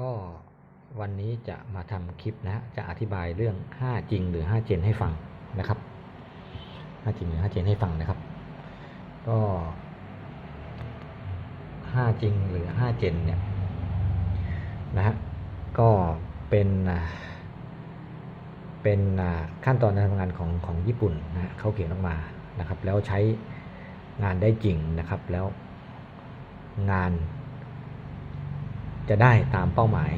ก็วันนี้จะมาทำคลิปนะจะอธิบายเรื่อง 5 จริงหรือ 5 เจนให้ฟังนะครับ 5 จริงหรือ 5 เจนให้ฟังนะครับ ก็ 5 จริงหรือ 5 เจนเนี่ยนะฮะก็เป็นเป็นขั้นตอนการทำงานของของญี่ปุ่นนะฮะเขาเขียนออกมานะครับ แล้วใช้งานได้จริงนะครับแล้วงาน จะได้ตามเป้าหมาย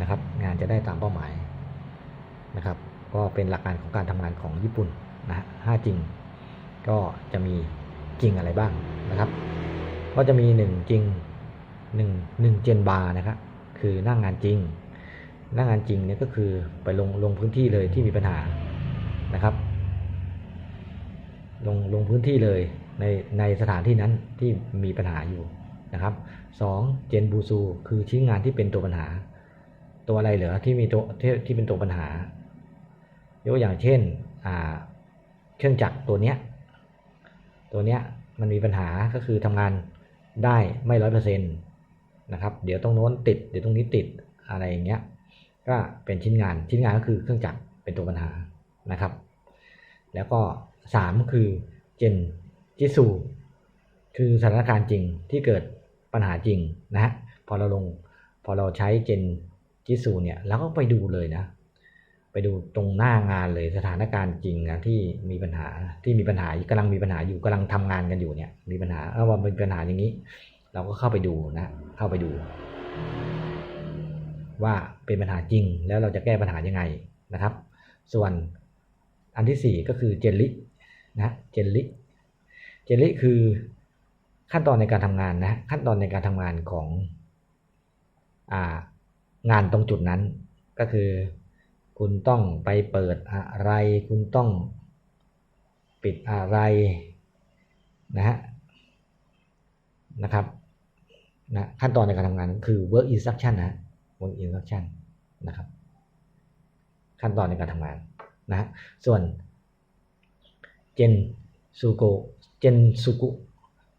นะครับ งานจะได้ตามเป้าหมายนะครับ ก็เป็นหลักการของการทำงานของญี่ปุ่นนะฮะห้าจริง ก็จะมีจริงอะไรบ้างนะครับ ก็จะมีหนึ่งจริงหนึ่งหนึ่งเจนบาร์นะครับคือหน้างงานจริง หน้างงานจริงเนี่ยก็คือไปลงลงพื้นที่เลยที่มีปัญหานะครับ ลงลงพื้นที่เลยในในสถานที่นั้นที่มีปัญหาอยู่ นะครับสองเจนบูซู คือชิ้นงานที่เป็นตัวปัญหา ตัวอะไรเหรอที่มีตัวที่ที่เป็นตัวปัญหายกตัวอย่างเช่นเครื่องจักรตัวเนี้ยตัวเนี้ยมันมีปัญหาก็คือทำงานได้ไม่ร้อยเปอร์เซ็นต์นะครับ เดี๋ยวตรงโน้นติด เดี๋ยวตรงนี้ติดอะไรอย่างเงี้ยก็เป็นชิ้นงานชิ้นงานก็คือเครื่องจักรเป็นตัวปัญหานะครับ แล้วก็สามคือเจนจิสูคือสถานการณ์จริงที่เกิด ปัญหาจริงนะฮะพอเราลงพอเราใช้เจนจิสูเนี่ยเราก็ไปดูเลยนะ ไปดูตรงหน้างานเลยสถานการณ์จริงนะที่มีปัญหาที่มีปัญหากำลังมีปัญหาอยู่กำลังทำงานกันอยู่เนี่ยมีปัญหาเอาว่าเป็นปัญหาอย่างนี้ เราก็เข้าไปดูนะ เข้าไปดู ว่าเป็นปัญหาจริงแล้วเราจะแก้ปัญหายังไงนะครับ ส่วนอันที่สี่ก็คือเจลลินะเจลลิเจลลิคือ ขั้นตอนในการทำงานนะขั้นตอนในการทำงานขององานตรงจุดนั้น ก็คือ คุณต้องไปเปิดอะไร คุณต้องปิดอะไรนะฮะนะครับนะขั้นตอนในการทำงานคือ work instruction นะ work instruction นะครับ ขั้นตอนในการทำงานนะฮะส่วนเจนซูโกเจนซูกุ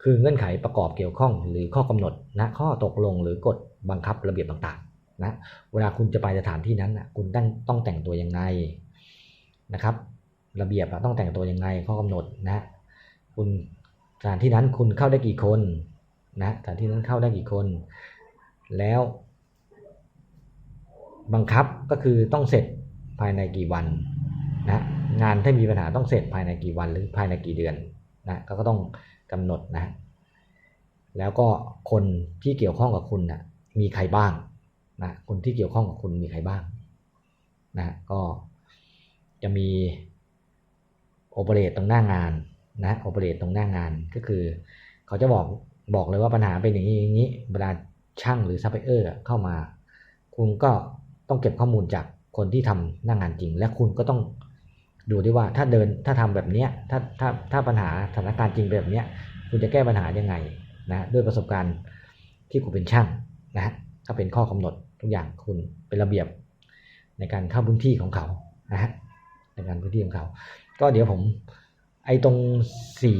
คือเงื่อนไขประกอบเกี่ยวข้องหรือข้อกำหนดนะข้อตกลงหรือกฎบังคับระเบียบต่างๆนะเวลาคุณจะไปสถานที่นั้นนะคุณต้องต้องแต่งตัวยังไงนะครับ ระเบียบต้องแต่งตัวยังไงข้อกำหนดนะคุณสถานที่นั้นคุณเข้าได้กี่คนนะสถานที่นั้นเข้าได้กี่คน แล้วบังคับก็คือต้องเสร็จภายในกี่วันนะงานถ้ามีปัญหาต้องเสร็จภายในกี่วันหรือภายในกี่เดือนนะก็ต้อง กำหนดนะ แล้วก็คนที่เกี่ยวข้องกับคุณนะมีใครบ้างนะคนที่เกี่ยวข้องกับคุณมีใครบ้างนะก็จะมีโอเปเรตตรงหน้างานนะโอเปเรตตรงหน้างานก็คือ เขาจะบอกบอกเลยว่าปัญหาเป็นอย่างนี้อย่างนี้เวลาช่างหรือซัพพลายเออร์เข้ามา คุณก็ต้องเก็บข้อมูลจากคนที่ทำหน้างานจริง และคุณก็ต้อง ดูด้วยว่าถ้าเดินถ้าทำแบบเนี้ยถ้าถ้าถ้าปัญหาสถานการณ์จริงแบบเนี้ยคุณจะแก้ปัญหายังไงนะด้วยประสบการณ์ที่คุณเป็นช่างนะก็เป็นข้อกำหนดทุกอย่างคุณเป็นระเบียบในการเข้าพื้นที่ของเขานะฮะในการพื้นที่ของเขา ก็เดี๋ยวผมไอ้ตรงสี่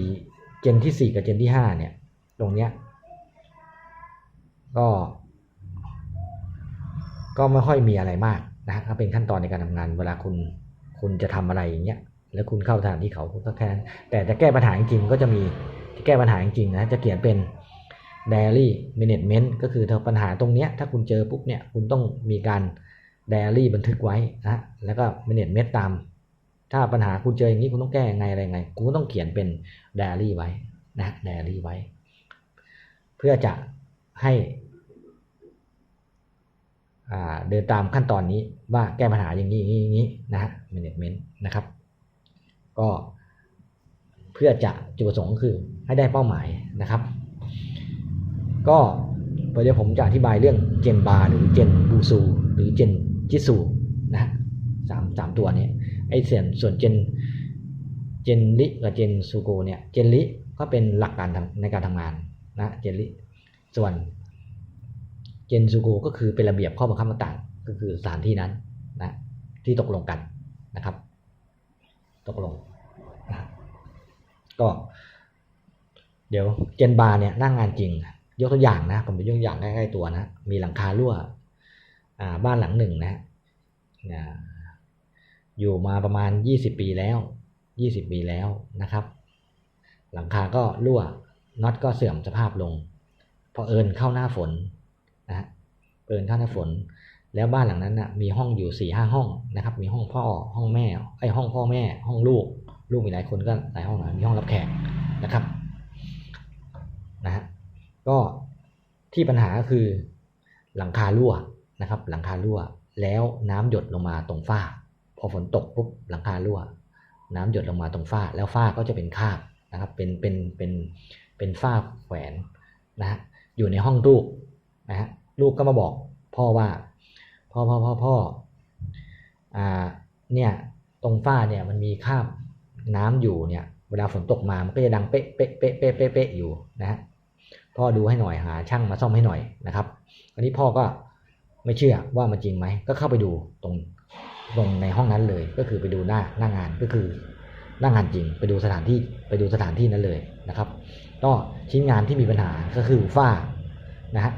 เจนที่สี่กับเจนที่ห้าเนี่ยตรงเนี้ยก็ ก็ไม่ค่อยมีอะไรมากนะก็เป็นขั้นตอนในการทำงานเวลาคุณ คุณจะทำอะไรอย่างเงี้ยแล้วคุณเข้าสถานที่เขาก็แค่นั้นแต่จะแก้ปัญหาจริงก็จะมีที่แก้ปัญหาจริงนะจะเขียนเป็น diary management ก็คือถ้าปัญหาตรงเนี้ยถ้าคุณเจอปุ๊บเนี่ยคุณต้องมีการ diary บันทึกไว้นะแล้วก็ management ตาม ถ้าปัญหาคุณเจออย่างนี้คุณต้องแก้ยังไงอะไรไงคุณก็ต้องเขียนเป็น diary ไว้นะ diary ไว้ เพื่อจะให้ เดินตามขั้นตอนนี้ว่าแก้ปัญหาอย่างนี้อย่างนี้อย่างนี้นะฮะ management นะครับ ก็เพื่อจะจุดประสงค์คือให้ได้เป้าหมายนะครับ ก็เดี๋ยวผมจะอธิบายเรื่องเจนบาหรือเจนบูซูหรือเจนจิสูนะสามสามตัวนี้ไอเส่วนส่วนเจนเจนลิกับเจนซูโกเนี่ยเจนลิก็เป็นหลักการในการทำงานนะเจนลิส่วน เจนซูโกก็คือเป็นระเบียบข้อบังคับต่างๆ ก็คือสถานที่นั้นนะที่ตกลงกันนะครับ ตกลงนะก็ เดี๋ยวเจนบาร์เนี่ยนั่งงานจริง ยกตัวอย่างนะผมไปยกตัวอย่างใกล้ๆตัวนะ มีหลังคารั่วบ้านหลังหนึ่งนะฮะอยู่มาประมาณ 20 ปีแล้ว 20 ปีแล้วนะครับ หลังคาก็รั่วน็อตก็เสื่อมสภาพลงพอเอิญเข้าหน้าฝน เอิญเข้าน้าฝน แล้วบ้านหลังนั้นนะมีห้องอยู่สี่ห้าห้องนะครับ มีห้องพ่อห้องแม่ไอห้องพ่อแม่ ห้องลูก ลูกมีหลายคนก็หลายห้องนะมีห้องรับแขกนะครับนะฮะก็ที่ปัญหาก็คือหลังคารั่วนะครับ หลังคารั่วแล้วน้ำหยดลงมาตรงฝ้า พอฝนตกปุ๊บหลังคารั่ว น้ำหยดลงมาตรงฝ้า แล้วฝ้าก็จะเป็นคาบนะครับเป็นเป็นเป็นเป็นฝ้าแขวนนะฮะอยู่ในห้องลูกนะฮะ ลูกก็มาบอกพ่อว่า พ่อพ่อพ่อพ่ออ่าเนี่ยตรงฝ้าเนี่ยมันมีคราบน้ำอยู่เนี่ย เวลาฝนตกมามันก็จะดังเป๊ะเป๊ะเป๊ะเป๊ะเป๊ะเป๊ะอยู่นะฮะพ่อดูให้หน่อยหาช่างมาซ่อมให้หน่อยนะครับอันนี้พ่อก็ไม่เชื่อว่ามันจริงไหมก็เข้าไปดูตรงตรงในห้องนั้นเลย ก็คือไปดูหน้าหน้างานก็คือหน้างานจริง ไปดูสถานที่ไปดูสถานที่นั้นเลยนะครับ ก็ชิ้นงานที่มีปัญหาก็คือฝ้านะฮะ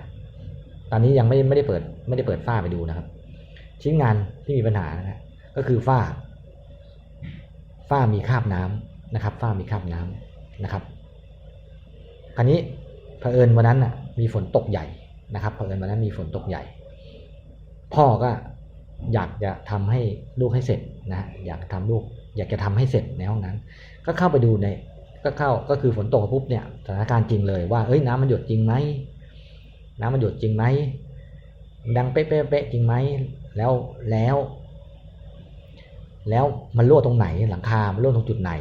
ตอนนี้ยังไม่ไม่ได้เปิดไม่ได้เปิดฝ้าไปดูนะครับ ชิ้นงานที่มีปัญหานะฮะก็คือฝ้า ฝ้ามีคราบน้ำนะครับ ฝ้ามีคราบน้ำนะครับคราวนี้เผอิญวันนั้นน่ะ มีฝนตกใหญ่นะครับเผอิญวันนั้นมีฝนตกใหญ่ พ่อก็อยากจะทำให้ลูกให้เสร็จนะอยากทำลูก อยากจะทำให้เสร็จในห้องนั้น ก็เข้าไปดูในก็เข้าก็คือฝนตกปุ๊บเนี่ยสถานการณ์จริงเลยว่าเอ้ยน้ำมันหยดจริงไหม น้ำมันหยดจริงไหมดังเป๊ะเป๊ะจริงไหมแล้วแล้ว แล้วมันรั่วตรงไหนหลังคา มันรั่วตรงจุดไหน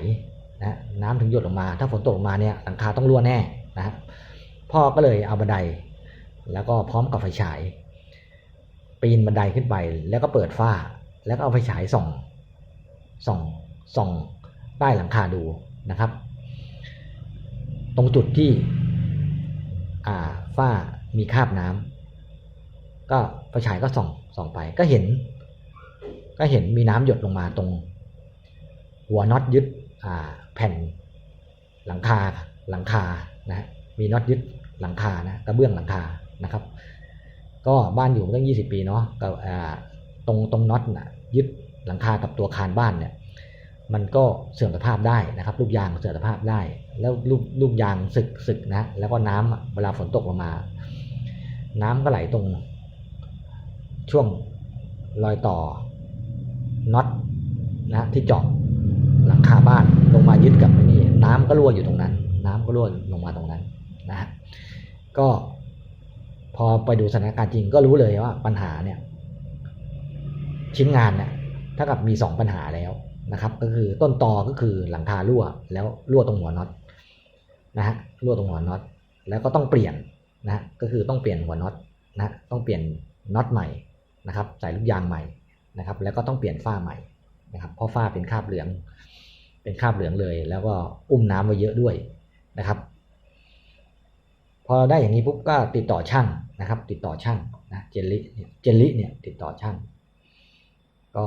นะน้ำถึงหยดลงมา ถ้าฝนตกลงมาเนี่ยหลังคาต้องรั่วแน่นะพ่อก็เลยเอาบันได แล้วก็พร้อมกับไฟฉาย ปีนบันไดขึ้นไป แล้วก็เปิดฝ้า แล้วก็เอาไฟฉายส่องส่องส่องใต้หลังคาดูนะครับ ตรงจุดที่ อ่าฝ้า มีคราบน้ำก็ไฟฉายก็ส่องส่องไปก็เห็น ก็เห็นมีน้ำหยดลงมาตรง หัวน็อตยึดอ่าแผ่นหลังคาหลังคานะมีน็อตยึดหลังคานะกระเบื้องหลังคานะครับ ก็บ้านอยู่ตั้งยี่สิบปีเนาะก็อ่าตรงตรงน็อตนะยึดหลังคากับตัวคานบ้านเนี่ยมันก็เสื่อมสภาพได้นะครับ ลูกยางเสื่อมสภาพได้ แล้วลูกลูกยางสึกสึกนะ แล้วก็น้ำเวลาฝนตกลงมา น้ำก็ไหลตรง ช่วงรอยต่อน็อตนะที่เจาะหลังคาบ้านลงมายึดกับไอ้นี่ น้ำก็รั่วอยู่ตรงนั้น น้ำก็รั่วลงมาตรงนั้นนะฮะก็พอไปดูสถานการณ์จริงก็รู้เลยว่าปัญหาเนี่ย ชิ้นงานเนี่ยเท่ากับมีสองปัญหาแล้วนะครับ ก็คือต้นตอก็คือหลังคารั่วแล้วรั่วตรงหัวน็อตนะฮะรั่วตรงหัวน็อตแล้วก็ต้องเปลี่ยน นะฮะก็คือต้องเปลี่ยนหัวน็อตนะต้องเปลี่ยนน็อตใหม่นะครับใส่ลูกยางใหม่นะครับ แล้วก็ต้องเปลี่ยนฝ้าใหม่นะครับเพราะฝ้าเป็นคราบเหลือง เป็นคราบเหลืองเลย แล้วก็อุ้มน้ำไว้เยอะด้วยนะครับ พอได้อย่างนี้ปุ๊บก็ติดต่อช่างนะครับ ติดต่อช่างนะเจลลี่เจลลี่เนี่ยติดต่อช่าง ก็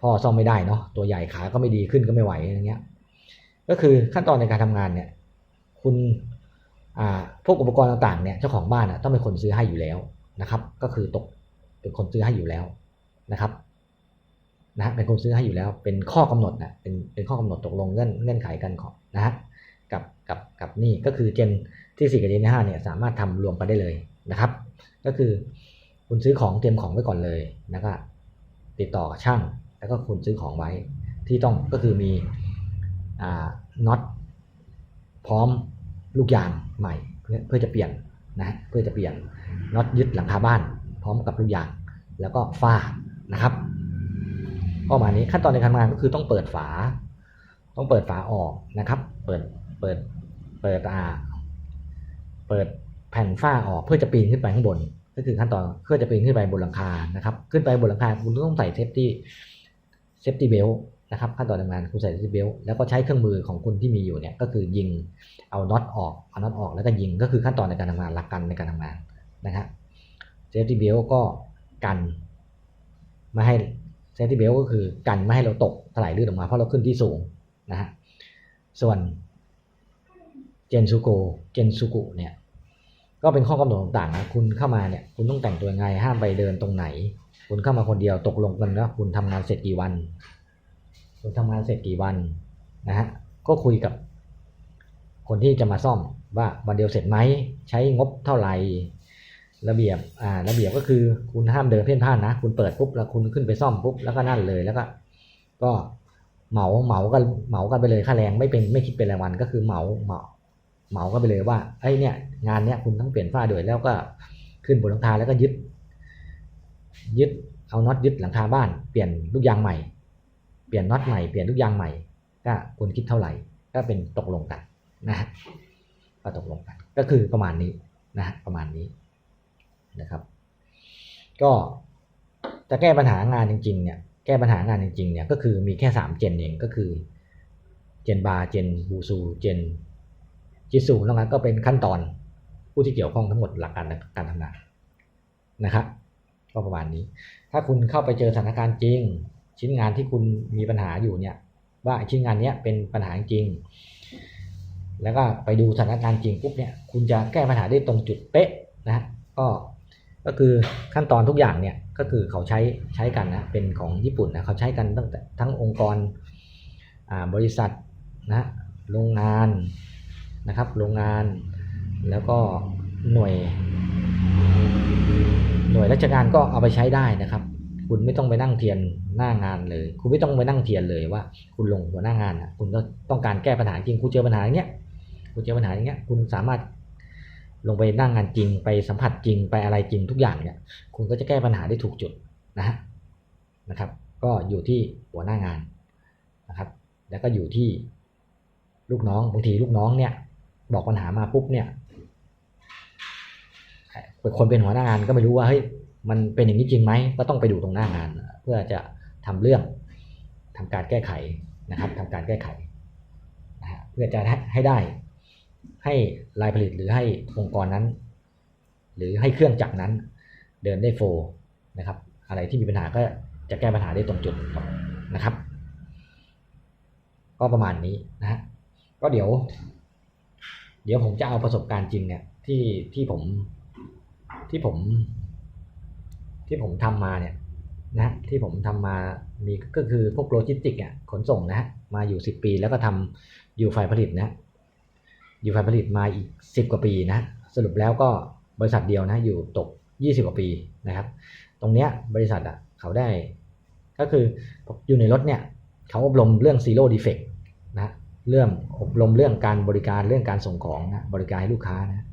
พ่อซ่อมไม่ได้เนาะตัวใหญ่ขาก็ไม่ดีขึ้นก็ไม่ไหวอย่างเงี้ย ก็คือขั้นตอนในการทำงานเนี่ย คุณ พวกอุปกรณ์ต่างๆเนี่ยเจ้าของบ้านต้องเป็นคนซื้อให้อยู่แล้วนะครับ ก็คือตกเป็นคนซื้อให้อยู่แล้วนะครับนะฮะเป็นคนซื้อให้อยู่แล้ว เป็นข้อกำหนดนะเป็นเป็นข้อกำหนดตกลงเงื่อนเงื่อนไขกันของนะฮะกับกับกับนี่ก็คือเจนที่สี่กับเจนที่ห้าเนี่ยสามารถทำรวมกันได้เลยนะครับ ก็คือคุณซื้อของเตรียมของไว้ก่อนเลยแล้วก็ติดต่อช่างแล้วก็คุณซื้อของไว้ที่ต้องก็คือมีอ่าน็อตพร้อม ลูกยางใหม่ เพื่อจะเปลี่ยนนะเพื่อจะเปลี่ยนน็อตยึดหลังคาบ้าน พร้อมกับลูกยาง แล้วก็ฝ้านะครับก็มานี้ขั้นตอนในการงานก็คือต้องเปิดฝา ต้องเปิดฝาออกนะครับ เปิดเปิดเปิดอ่าเปิดแผ่นฝ้าออกเพื่อจะปีนขึ้นไปข้างบน ก็คือขั้นตอนเพื่อจะปีนขึ้นไปบนหลังคานะครับ ขึ้นไปบนหลังคาคุณต้องใส่เซฟตี้เซฟตี้เบล นะครับขั้นตอนทำงานคุณใส่เซฟตี้เบลแล้วก็ใช้เครื่องมือของคุณที่มีอยู่เนี่ยก็คือยิงเอาน็อตออกเอาน็อตออกแล้วก็ยิงก็คือขั้นตอนในการทำงานหลักการในการทำงานนะครับเซฟตี้เบลก็กันไม่ให้เซฟตี้เบลก็คือกันไม่ให้เราตกถลายลื่นออกมาเพราะเราขึ้นที่สูงนะฮะส่วนเจนซูโกเจนซูกุเนี่ยก็เป็นข้อกำหนดต่างๆนะคุณเข้ามาเนี่ยคุณต้องแต่งตัวยังไงห้ามไปเดินตรงไหน คุณเข้ามาคนเดียวตกลงกันว่าคุณทำงานเสร็จกี่วัน คุณทำงานเสร็จกี่วันนะฮะก็คุยกับ คนที่จะมาซ่อมว่าวันเดียวเสร็จไหมใช้งบเท่าไหร่ระเบียบอ่าระเบียบก็คือคุณห้ามเดินเพ่นพ่านนะ คุณเปิดปุ๊บแล้วคุณขึ้นไปซ่อมปุ๊บแล้วก็นั่นเลยแล้วก็ ก็เหมาเหมากันเหมากันไปเลยค่าแรงไม่เป็นไม่คิดเป็นรายวันก็คือเหมาเหมาเหมากันไปเลยว่าไอ้เนี่ย งานเนี้ยคุณต้องเปลี่ยนฝ้าด้วยแล้วก็ขึ้นบนหลังคาแล้วก็ยึด ยึดเอาน็อตยึดหลังคาบ้านเปลี่ยนลูกยางใหม่ ลี่ยนน็อตใหม่เปลี่ยนลูกอย่างใหม่ก็คุณคิดเท่าไหร่ ก็เป็นตกลงกันนะฮะก็ตกลงกัน ก็คือประมาณนี้นะฮะประมาณนี้นะครับ ก็จะแก้ปัญหางานจริงๆเนี่ยแก้ปัญหางานจริงๆเนี่ยก็คือมีแค่สามเจนเองก็คือเจนบาร์เจนบูซูเจนจิสูนอกนั้นก็เป็นขั้นตอนผู้ที่เกี่ยวข้องทั้งหมดหลักการการทำงานนะครับก็ประมาณนี้ ถ้าคุณเข้าไปเจอสถานการณ์จริง ชิ้นงานที่คุณมีปัญหาอยู่เนี่ย ว่าชิ้นงานนี้เป็นปัญหาจริง แล้วก็ไปดูสถานการณ์จริงปุ๊บเนี่ยคุณจะแก้ปัญหาได้ตรงจุดเป๊ะนะฮะก็ก็คือขั้นตอนทุกอย่างเนี่ยก็คือเขาใช้ใช้กันนะเป็นของญี่ปุ่นนะเขาใช้กันตั้งแต่ทั้งองค์กรบริษัทนะโรงงานนะครับโรงงานแล้วก็หน่วย หน่วยราชการก็เอาไปใช้ได้นะครับ คุณไม่ต้องไปนั่งเทียนหน้างานเลย คุณไม่ต้องไปนั่งเทียนเลยว่า คุณลงหัวหน้างานนะคุณก็ต้องการแก้ปัญหาจริง คุณเจอปัญหาอย่างเงี้ย คุณเจอปัญหาอย่างเงี้ย คุณสามารถลงไปนั่งงานจริง ไปสัมผัสจริง ไปอะไรจริงทุกอย่างเนี่ย คุณก็จะแก้ปัญหาได้ถูกจุดนะฮะ นะครับ ก็อยู่ที่หัวหน้างานนะครับ แล้วก็อยู่ที่ลูกน้อง บางทีลูกน้องเนี่ย บอกปัญหามาปุ๊บเนี่ยคนเป็นหัวหน้างานก็ไม่รู้ว่าเฮ้ย มันเป็นอย่างนี้จริงไหมก็ต้องไปดูตรงหน้างาน เพื่อจะทำเรื่องทำการแก้ไขนะครับทำการแก้ไขนะฮะเพื่อจะให้ได้ ให้รายผลิตหรือให้องค์กรนั้น หรือให้เครื่องจักรนั้น เดินได้โฟล์นะครับ อะไรที่มีปัญหาก็จะแก้ปัญหาได้ตรงจุดนะครับ ก็ประมาณนี้นะฮะก็เดี๋ยว เดี๋ยวผมจะเอาประสบการณ์จริงเนี่ยที่ที่ผมที่ผม ที่ผมทำมาเนี่ยนะที่ผมทำมามีก็คือพวกโลจิสติกอะขนส่งนะฮะมาอยู่สิบปี แล้วก็ทำอยู่ฝ่ายผลิตนะอยู่ฝ่ายผลิตมาอีกสิบกว่าปีนะสรุปแล้วก็บริษัทเดียวนะอยู่ตกยี่สิบกว่าปีนะครับ ตรงเนี้ยบริษัทอะเขาได้ ก็คืออยู่ในรถเนี่ยเขาอบรมเรื่อง zero defect นะเรื่องอบรมเรื่องการบริการเรื่องการส่งของนะบริการให้ลูกค้านะ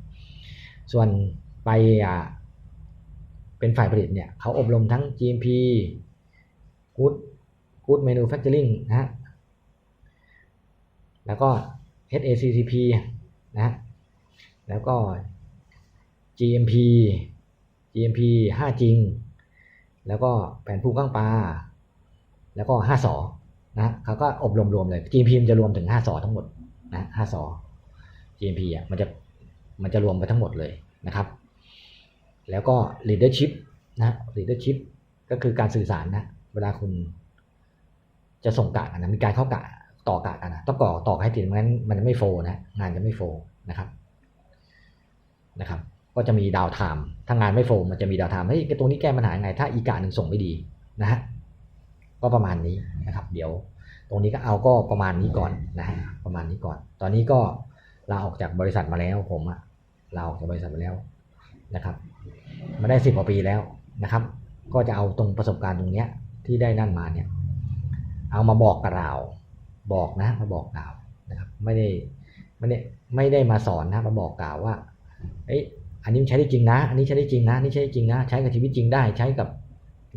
ส่วนไปอ่า เป็นฝ่ายผลิตเนี่ยเขาอบรมทั้ง GMP Good Good Manufacturing นะฮะแล้วก็ HACCP นะฮะแล้วก็ GMP GMP 5 จริง แล้วก็แผนภูข้างปลา แล้วก็5สอนะเขาก็อบรมรวมเลย GMP มันจะรวมถึง5สอทั้งหมดนะ5สอ GMP อะมันจะมันจะรวมไปทั้งหมดเลยนะครับ แล้วก็ leadership นะ leadership ก็คือการสื่อสารนะ เวลาคุณจะส่งกะกันนะมีการเข้ากะต่อกะกันนะต้องก่อต่อให้ติดงั้นมันจะไม่โฟนะ งานจะไม่โฟนะครับนะครับ ก็จะมีดาวไทม์ถ้างานไม่โฟมันจะมีดาวไทม์เฮ้ยตรงนี้แก้ปัญหาไง ถ้าอีกะหนึ่งส่งไม่ดีนะฮะก็ประมาณนี้นะครับ เดี๋ยวตรงนี้ก็เอาก็ประมาณนี้ก่อนนะฮะประมาณนี้ก่อน ตอนนี้ก็ลาออกจากบริษัทมาแล้วผมอะลาออกจากบริษัทมาแล้วนะครับ มาได้สิบกว่าปีแล้วนะครับ ก็จะเอาตรงประสบการณ์ตรงเนี้ยที่ได้นั่นมาเนี่ยเอามาบอกกับเราบอกนะมาบอกกล่าวนะครับไม่ได้ไม่ได้ไม่ได้มาสอนนะมาบอกกล่าวว่าเอ้ยอันนี้ใช้ได้จริงนะ อันนี้ใช้ได้จริงนะนี่ใช้ได้จริงนะ ใช้กับชีวิตจริงได้ใช้กับ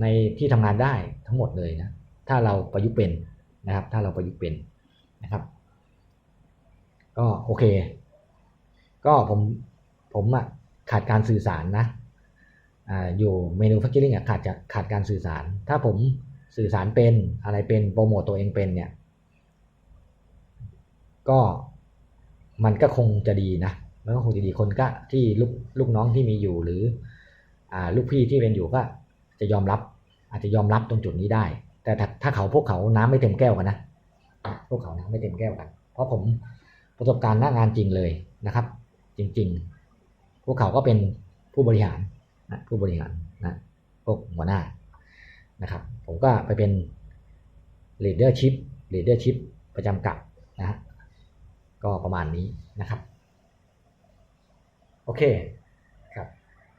ในที่ทำงานได้ทั้งหมดเลยนะถ้าเราประยุกต์เป็นนะครับ ถ้าเราประยุกต์เป็นนะครับ ก็โอเค ก็ผมผมอะขาดการสื่อสารนะ อยู่เมนูฟักเจอริงอะขาดจะขาดการสื่อสาร ถ้าผมสื่อสารเป็นอะไรเป็นโปรโมตตัวเองเป็นเนี่ย ก็มันก็คงจะดีนะมันก็คงจะดีคนก็ที่ลูกลูกน้องที่มีอยู่หรืออลูกพี่ที่เป็นอยู่ก็จะยอมรับ อาจจะยอมรับตรงจุดนี้ได้ แต่ถ้าถ้าเขาพวกเขาน้ำไม่เต็มแก้วกันนะพวกเขาน้ำไม่เต็มแก้วกัน เพราะผมประสบการณ์หน้างานจริงเลยนะครับ จริง ๆ พวกเขาก็เป็นผู้บริหาร นะผู้บริหารนะพวกหัวหน้านะครับ ผมก็ไปเป็น leadership leadership ประจำกับนะฮะก็ประมาณนี้นะครับ โอเค